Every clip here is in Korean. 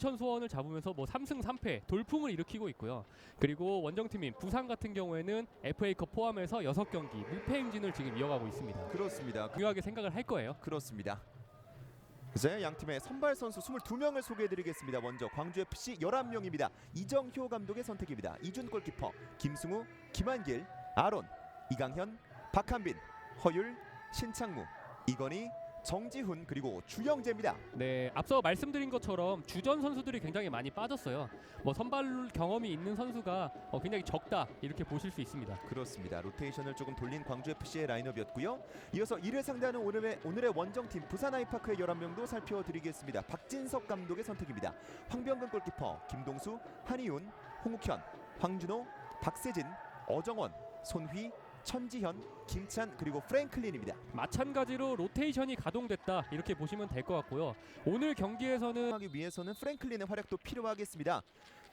인천 수원을 잡으면서 뭐 3승 3패 돌풍을 일으키고 있고요. 그리고 원정팀인 부산 같은 경우에는 FA컵 포함해서 6경기 무패 행진을 지금 이어가고 있습니다. 그렇습니다. 그- 중요하게 생각을 할 거예요. 그렇습니다. 이제 양 팀의 선발 선수 22명을 소개해드리겠습니다. 먼저 광주 FC 11명입니다. 이정효 감독의 선택입니다. 이준 골키퍼, 김승우, 김한길, 아론, 이강현, 박한빈, 허율, 신창무, 이건희, 정지훈 그리고 주영재입니다. 네, 앞서 말씀드린 것처럼 주전 선수들이 굉장히 많이 빠졌어요. 뭐 선발 경험이 있는 선수가 어, 굉장히 적다 이렇게 보실 수 있습니다. 그렇습니다. 로테이션을 조금 돌린 광주 FC의 라인업이었고요. 이어서 이를 상대하는 오늘의 오늘의 원정팀 부산 아이파크의 11명도 살펴드리겠습니다. 박진석 감독의 선택입니다. 황병근 골키퍼, 김동수, 한희훈, 홍욱현, 황준호, 박세진, 어정원, 손휘, 천지현, 김찬 그리고 프랭클린입니다. 마찬가지로 로테이션이 가동됐다 이렇게 보시면 될 것 같고요. 오늘 경기에서는 하기 위해서는 프랭클린의 활약도 필요하겠습니다.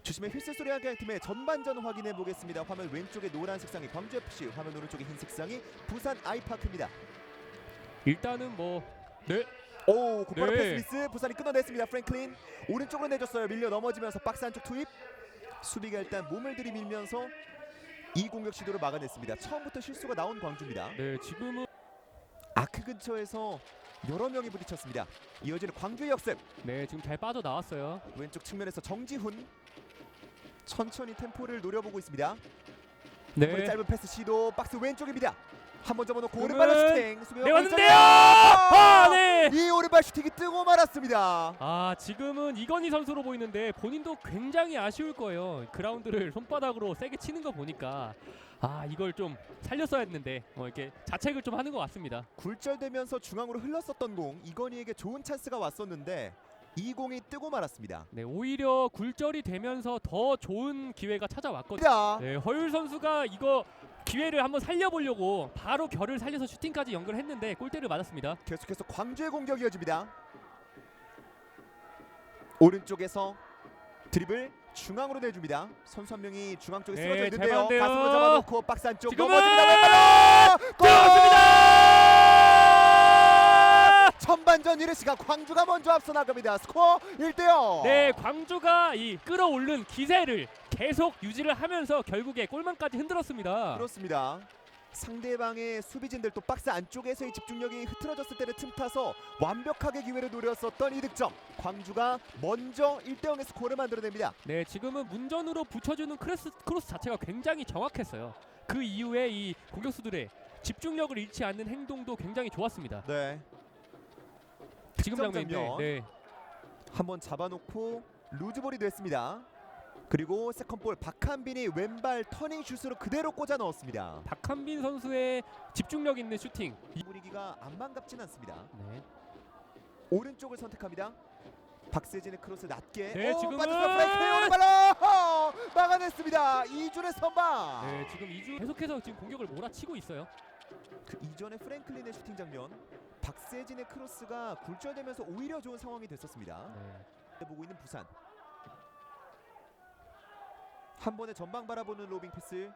주심의 휘슬 소리 하게 할 팀의 전반전 확인해 보겠습니다. 화면 왼쪽에 노란 색상이 광주 FC, 화면 오른쪽에 흰 색상이 부산 아이파크입니다. 일단은 뭐 네, 오 곧바로 네. 패스 미스 부산이 끊어냈습니다 프랭클린 오른쪽으로 내줬어요 밀려 넘어지면서 박스 안쪽 투입 수비가 일단 몸을 들이밀면서 이 공격 시도를 막아냈습니다. 처음부터 실수가 나온 광주입니다. 네 지금은 아크 근처에서 여러 명이 부딪혔습니다. 이어지는 광주의 역습. 네 지금 잘 빠져 나왔어요. 왼쪽 측면에서 정지훈 천천히 템포를 노려보고 있습니다. 네, 머리 짧은 패스 시도 박스 왼쪽입니다 한번 접어놓고 오른발로 슈팅 수비가 네 왔는데요. 걸쳐요. 아, 네. 이 오른발 슈팅이 뜨고 말았습니다 아 지금은 이건희 선수로 보이는데 본인도 굉장히 아쉬울 거예요. 그라운드를 손바닥으로 세게 치는 거 보니까 아 이걸 좀 살렸어야 했는데 뭐 이렇게 자책을 좀 하는 것 같습니다. 굴절되면서 중앙으로 흘렀었던 공 이건희에게 좋은 찬스가 왔었는데 이 공이 뜨고 말았습니다. 네 오히려 굴절이 되면서 더 좋은 기회가 찾아왔거든요. 자, 네 허율 선수가 이거 기회를 한번 살려보려고 바로 결을 살려서 슈팅까지 연결했는데 골대를 맞았습니다. 계속해서 광주의 공격 이어집니다. 오른쪽에서 드리블 중앙으로 내줍니다. 선수 한 명이 중앙 쪽에 네, 쓰러져 잘 있는데요. 봤는데요. 가슴으로 잡아놓고 박스 안쪽 지금은 넘어집니다. 왼발로 이르 시간 광주가 먼저 앞서 나갑니다. 스코어 1대0. 네, 광주가 이 끌어올른 기세를 계속 유지를 하면서 결국에 골망까지 흔들었습니다. 그렇습니다. 상대방의 수비진들 또 박스 안쪽에서의 집중력이 흐트러졌을 때를 틈타서 완벽하게 기회를 노렸었던 이 득점. 광주가 먼저 1대0의 스코어를 만들어냅니다. 네, 지금은 문전으로 붙여주는 크로스, 크로스 자체가 굉장히 정확했어요. 그 이후에 이 공격수들의 집중력을 잃지 않는 행동도 굉장히 좋았습니다. 네. 지금 장면인데, 장면. 네, 한번 잡아놓고 루즈볼이 됐습니다. 그리고 세컨볼 박한빈이 왼발 터닝 슛으로 그대로 꽂아 넣었습니다. 박한빈 선수의 집중력 있는 슈팅. 이- 분위기가 안 반갑진 않습니다. 네, 오른쪽을 선택합니다. 박세진의 크로스 낮게 네, 오, 지금은- 빠졌어요. 프랭크의 오른발로 어, 막아냈습니다. 이준의 선방. 네, 지금 이주 계속해서 지금 공격을 몰아치고 있어요. 그 이전에 프랭클린의 슈팅 장면 박세진의 크로스가 굴절되면서 오히려 좋은 상황이 됐었습니다. 네. 보고 있는 부산 한 번에 전방 바라보는 로빙 패스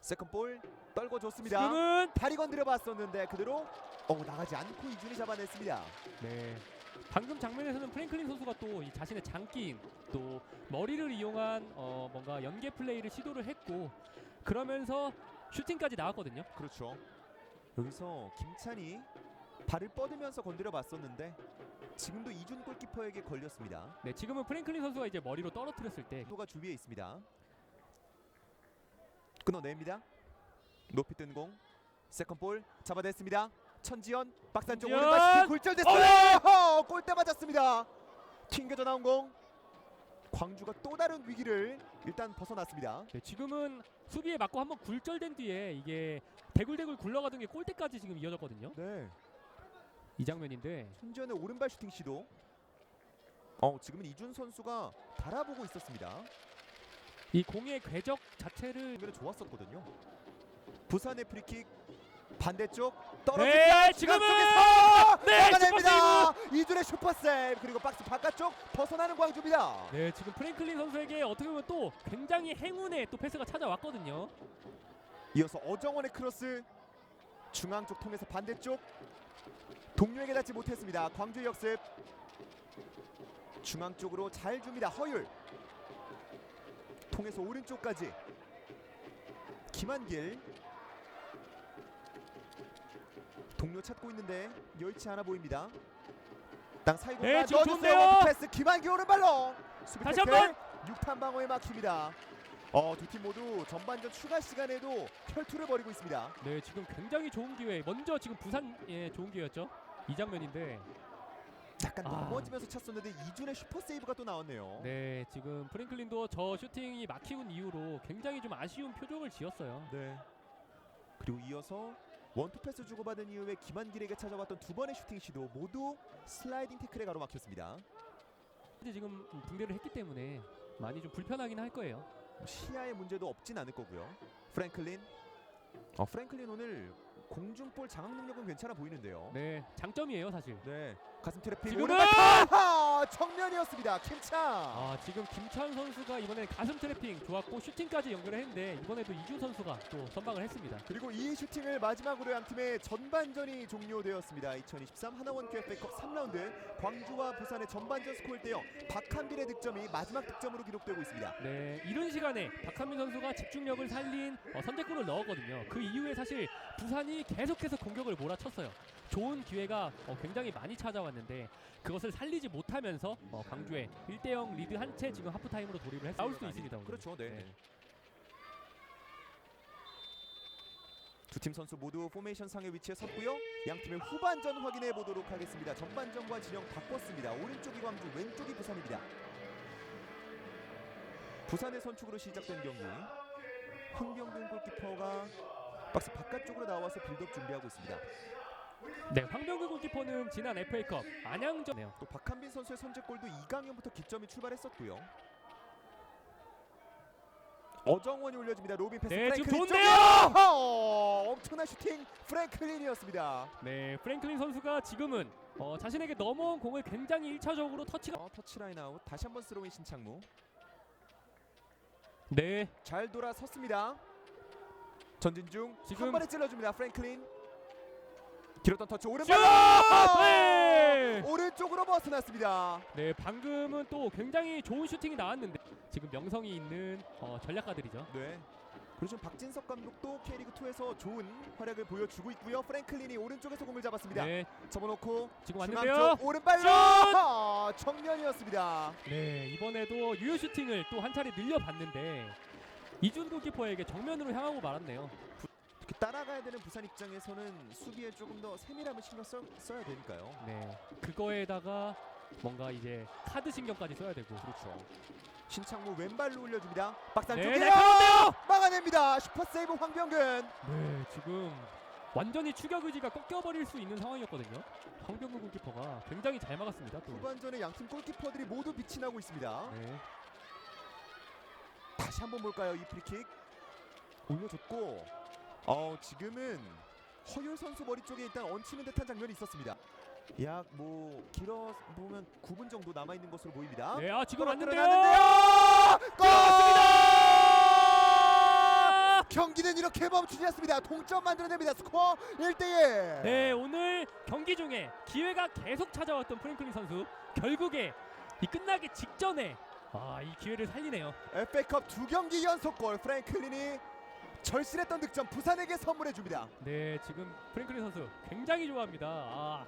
세컨볼 떨궈 줬습니다. 지금은 다리 건드려 봤었는데 그대로 어 나가지 않고 이준이 잡아냈습니다. 네. 방금 장면에서는 프랭클린 선수가 또 이 자신의 장기인 또 머리를 이용한 어 뭔가 연계 플레이를 시도를 했고 그러면서 슈팅까지 나왔거든요. 그렇죠. 여기서 김찬이 발을 뻗으면서 건드려 봤었는데 지금도 이준 골키퍼에게 걸렸습니다. 네, 지금은 프랭클린 선수가 이제 머리로 떨어뜨렸을 때 또가 주위에 있습니다. 끊어냅니다. 높이 뜬 공. 세컨 볼 잡아냈습니다. 천지현 박산 쪽 천지현! 오른발 굴절됐어요. 골대 맞았습니다. 튕겨져 나온 공. 광주가 또 다른 위기를 일단 벗어났습니다. 네, 지금은 수비에 맞고 한번 굴절된 뒤에 이게 대굴대굴 굴러가던 게 골대까지 지금 이어졌거든요. 네. 이 장면인데 천지현의 오른발 슈팅 시도. 어 지금은 이준 선수가 바라보고 있었습니다. 이 공의 궤적 자체를 좋았었거든요. 부산의 프리킥 반대쪽 네, 떨어집니다. 지금은 중앙 쪽에서 네, 막아냅니다. 이준의 슈퍼 세이브 그리고 박스 바깥쪽 벗어나는 광주입니다. 네, 지금 프랭클린 선수에게 어떻게 보면 또 굉장히 행운의 또 패스가 찾아왔거든요. 이어서 어정원의 크로스 중앙 쪽 통해서 반대쪽 동료에게 닿지 못했습니다. 광주 역습 중앙 쪽으로 잘 줍니다. 허율. 통해서 오른쪽까지. 김한길. 동료 찾고 있는데 여의치 않아 보입니다. 땅 사이 공간 네, 지금 넣어주세요. 좋은데요? 패스 김한길 오른발로. 수비 다시 태클. 한 6탄 방어에 막힙니다. 어, 두 팀 모두 전반전 추가 시간에도 혈투를 벌이고 있습니다. 네, 지금 굉장히 좋은 기회. 먼저 지금 부산 예, 좋은 기회였죠. 이 장면인데, 약간 아. 넘어지면서 찼었는데 이준의 슈퍼 세이브가 또 나왔네요. 네, 지금 프랭클린도 저 슈팅이 막히는 이후로 굉장히 좀 아쉬운 표정을 지었어요. 네. 그리고 이어서 원투 패스 주고받은 이후에 김한길에게 찾아왔던 두 번의 슈팅 시도 모두 슬라이딩 태클에 가로막혔습니다. 이제 지금 붕대를 했기 때문에 많이 좀 불편하긴 할 거예요. 뭐 시야의 문제도 없진 않을 거고요. 프랭클린. 어, 프랭클린 오늘 공중볼 장악 능력은 괜찮아 보이는데요. 네, 장점이에요, 사실. 네. 가슴 트래핑 지금은! 오른발 타! 정면이었습니다. 김창. 아, 지금 김찬 선수가 이번에 가슴 트래핑 좋았고 슈팅까지 연결을 했는데 이번에도 이준 선수가 또 선방을 했습니다. 그리고 이 슈팅을 마지막으로 양 팀의 전반전이 종료되었습니다. 2023 하나원 KFA컵 3라운드 광주와 부산의 전반전 스코어 1대0 박한빈의 득점이 마지막 득점으로 기록되고 있습니다. 네, 이런 시간에 박한민 선수가 집중력을 살린 어, 선제골을 넣었거든요. 그 이후에 사실 부산이 계속해서 공격을 몰아쳤어요. 좋은 기회가 어, 굉장히 많이 찾아왔는데 그것을 살리지 못하면서 어, 광주에 1대0 리드 한 채 지금 하프타임으로 돌입을 했 나올 수도 있습니다. 오늘. 그렇죠. 네. 네. 두 팀 선수 모두 포메이션 상의 위치에 섰고요. 양 팀의 후반전 확인해 보도록 하겠습니다. 전반전과 진영 바꿨습니다. 오른쪽이 광주, 왼쪽이 부산입니다. 부산의 선축으로 시작된 경기. 황병근 골키퍼가 박스 바깥쪽으로 나와서 빌드업 준비하고 있습니다. 네, 황병근 골키퍼는 지난 FA컵 안양전에요. 또 박한빈 선수의 선제골도 이강현부터 기점이 출발했었고요. 어정원이 올려줍니다. 로빈 패스 네, 지금 프랭클린! 쪽이요! 어, 엄청난 슈팅 프랭클린이었습니다. 네, 프랭클린 선수가 지금은 어, 자신에게 넘어온 공을 굉장히 1차적으로 터치가 어, 터치라인 아웃 다시 한번 스로인 신창무 네, 잘 돌아섰습니다. 전진 중 지금- 한 번에 찔러줍니다. 프랭클린 길었던 터치 슛! 오른발 네! 오른쪽으로 벗어났습니다. 네, 방금은 또 굉장히 좋은 슈팅이 나왔는데 지금 명성이 있는 어, 전략가들이죠. 네. 그리고 지금 박진석 감독도 K리그 2에서 좋은 활약을 보여주고 있고요. 프랭클린이 오른쪽에서 공을 잡았습니다. 네, 접어놓고 지금 왔는데요. 쪽 오른발로 슛! 아, 정면이었습니다. 네, 이번에도 유효 슈팅을 또 한 차례 늘려봤는데 이준 골키퍼에게 정면으로 향하고 말았네요. 따라가야 되는 부산 입장에서는 수비에 조금 더 세밀함을 신경 써, 써야 되니까요. 네, 그거에다가 뭔가 이제 카드 신경까지 써야 되고. 그렇죠. 신창무 왼발로 올려줍니다. 박스 네! 막아냅니다. 슈퍼 세이브 황병근. 네, 지금 완전히 추격 의지가 꺾여버릴 수 있는 상황이었거든요. 황병근 골키퍼가 굉장히 잘 막았습니다. 또. 후반전에 양팀 골키퍼들이 모두 빛이 나고 있습니다. 네, 다시 한번 볼까요? 이 프리킥 올려줬고 어 지금은 허율 선수 머리 쪽에 일단 얹히는 듯한 장면이 있었습니다. 약 뭐 길어 보면 9분 정도 남아 있는 것으로 보입니다. 네, 아 지금 왔는데요. 골! 아! 경기는 이렇게 멈추지 않습니다. 동점 만들어냅니다. 스코어 1대1. 네, 오늘 경기 중에 기회가 계속 찾아왔던 프랭클린 선수 결국에 이 끝나기 직전에 아, 이 기회를 살리네요. FA컵 두 경기 연속 골 프랭클린이 절실했던 득점 부산에게 선물해 줍니다. 네, 지금 프랭클린 선수 굉장히 좋아합니다. 아,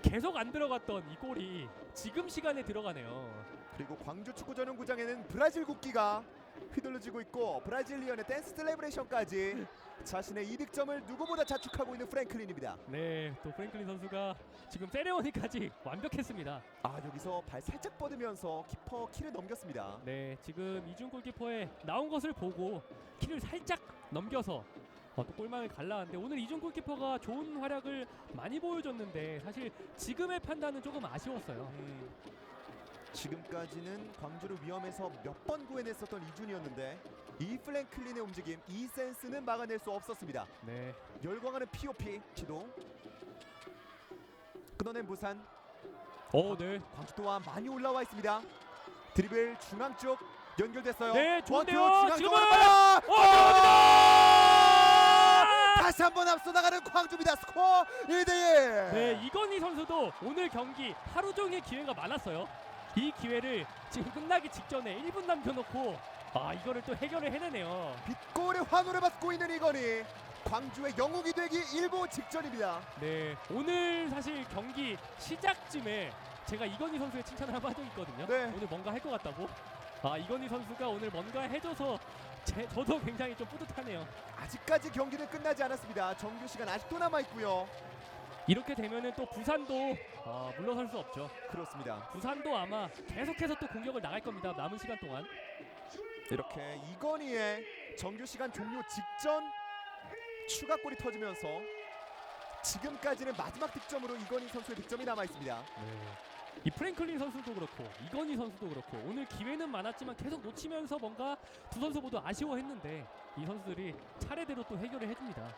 계속 안 들어갔던 이 골이 지금 시간에 들어가네요. 그리고 광주 축구 전용 구장에는 브라질 국기가 휘둘러지고 있고 브라질리언의 댄스 셀레브레이션까지 자신의 이득점을 누구보다 자축하고 있는 프랭클린입니다. 네, 또 프랭클린 선수가 지금 세레머니까지 완벽했습니다. 아 여기서 발 살짝 뻗으면서 키퍼 키를 넘겼습니다. 네, 지금 이준 골키퍼에 나온 것을 보고 키를 살짝 넘겨서 어, 또 골망을 갈라는데 오늘 이준 골키퍼가 좋은 활약을 많이 보여줬는데 사실 지금의 판단은 조금 아쉬웠어요. 음, 지금까지는 광주를 위험해서 몇 번 구해냈었던 이준이었는데 이 프랭클린의 움직임, 이 센스는 막아낼 수 없었습니다. 네, 열광하는 POP 시도 끊어낸 부산 어, 네, 광주 또한 많이 올라와 있습니다. 드리블 중앙 쪽 연결됐어요. 네, 좋은데요. 원투 중앙 지금은! 쪽으로 빨라! 어, 다시 한번 앞서 나가는 광주입니다. 스코어 1대 1. 네, 이건희 선수도 오늘 경기 하루 종일 기회가 많았어요. 이 기회를 지금 끝나기 직전에 1분 남겨놓고 아 이거를 또 해결을 해내네요. 빗골의 환호를 받고 있는 이건희 광주의 영웅이 되기 일보 직전입니다. 네 오늘 사실 경기 시작쯤에 제가 이건희 선수의 칭찬을 한번 있거든요. 네. 오늘 뭔가 할 것 같다고. 아 이건희 선수가 오늘 뭔가 해줘서 제, 저도 굉장히 좀 뿌듯하네요. 아직까지 경기는 끝나지 않았습니다. 정규 시간 아직도 남아 있고요. 이렇게 되면은 또 부산도 아, 물러설 수 없죠. 그렇습니다. 부산도 아마 계속해서 또 공격을 나갈 겁니다. 남은 시간 동안. 이렇게 이건희의 정규 시간 종료 직전 추가골이 터지면서 지금까지는 마지막 득점으로 이건희 선수의 득점이 남아 있습니다. 이 프랭클린 선수도 그렇고 이건희 선수도 그렇고 오늘 기회는 많았지만 계속 놓치면서 뭔가 두 선수 모두 아쉬워했는데 이 선수들이 차례대로 또 해결을 해줍니다.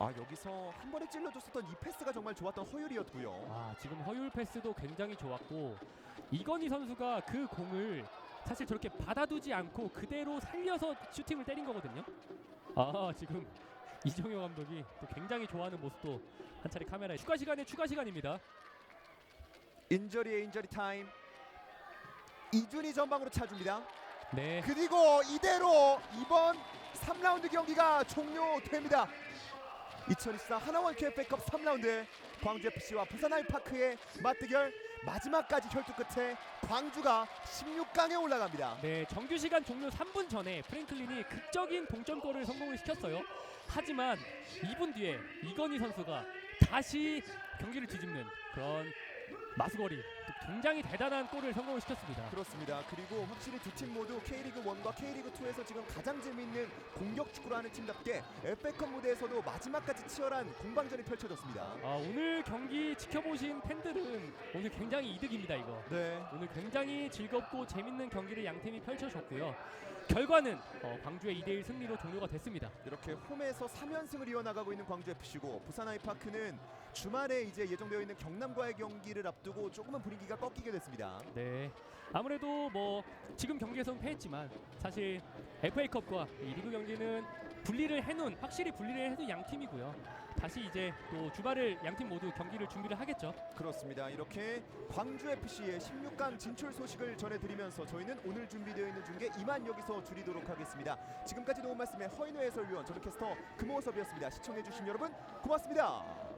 아 여기서 한 번에 찔러줬었던 이 패스가 정말 좋았던 허율이었고요. 아 지금 허율 패스도 굉장히 좋았고 이건희 선수가 그 공을 사실 저렇게 받아두지 않고 그대로 살려서 슈팅을 때린 거거든요. 아 지금 이정효 감독이 또 굉장히 좋아하는 모습도 한 차례 카메라에 추가 시간에 추가 시간입니다. 인저리의 인저리 타임. 이준이 전방으로 차줍니다. 네. 그리고 이대로 이번 3라운드 경기가 종료됩니다. 2024 하나원 KFA컵 3라운드 광주 FC와 부산 아이파크의 맞대결 마지막까지 혈투 끝에 광주가 16강에 올라갑니다. 네, 정규 시간 종료 3분 전에 프랭클린이 극적인 동점골을 성공을 시켰어요. 하지만 2분 뒤에 이건희 선수가 다시 경기를 뒤집는 그런 마수거리, 또 굉장히 대단한 골을 성공을 시켰습니다. 그렇습니다. 그리고 확실히 두 팀 모두 K리그 1과 K리그 2에서 지금 가장 재미있는 공격 축구를 하는 팀답게 FA컵 무대에서도 마지막까지 치열한 공방전이 펼쳐졌습니다. 아, 오늘 경기 지켜보신 팬들은 오늘 굉장히 이득입니다, 이거. 네. 오늘 굉장히 즐겁고 재밌는 경기를 양 팀이 펼쳐줬고요. 결과는 어, 광주의 2대1 승리로 종료가 됐습니다. 이렇게 홈에서 3연승을 이어나가고 있는 광주 FC고 부산 아이파크는 주말에 이제 예정되어 있는 경남과의 경기를 앞두고 조금은 분위기가 꺾이게 됐습니다. 네. 아무래도 뭐 지금 경기에서는 패했지만 사실 FA컵과 이 리그 경기는 분리를 해놓은 확실히 분리를 해둔 양 팀이고요. 다시 이제 또 주말을 양팀 모두 경기를 준비를 하겠죠. 그렇습니다. 이렇게 광주 FC의 16강 진출 소식을 전해드리면서 저희는 오늘 준비되어 있는 중계 이만 여기서 줄이도록 하겠습니다. 지금까지 도움 말씀의 허인호 해설위원 저는 캐스터 금호섭이었습니다. 시청해주신 여러분 고맙습니다.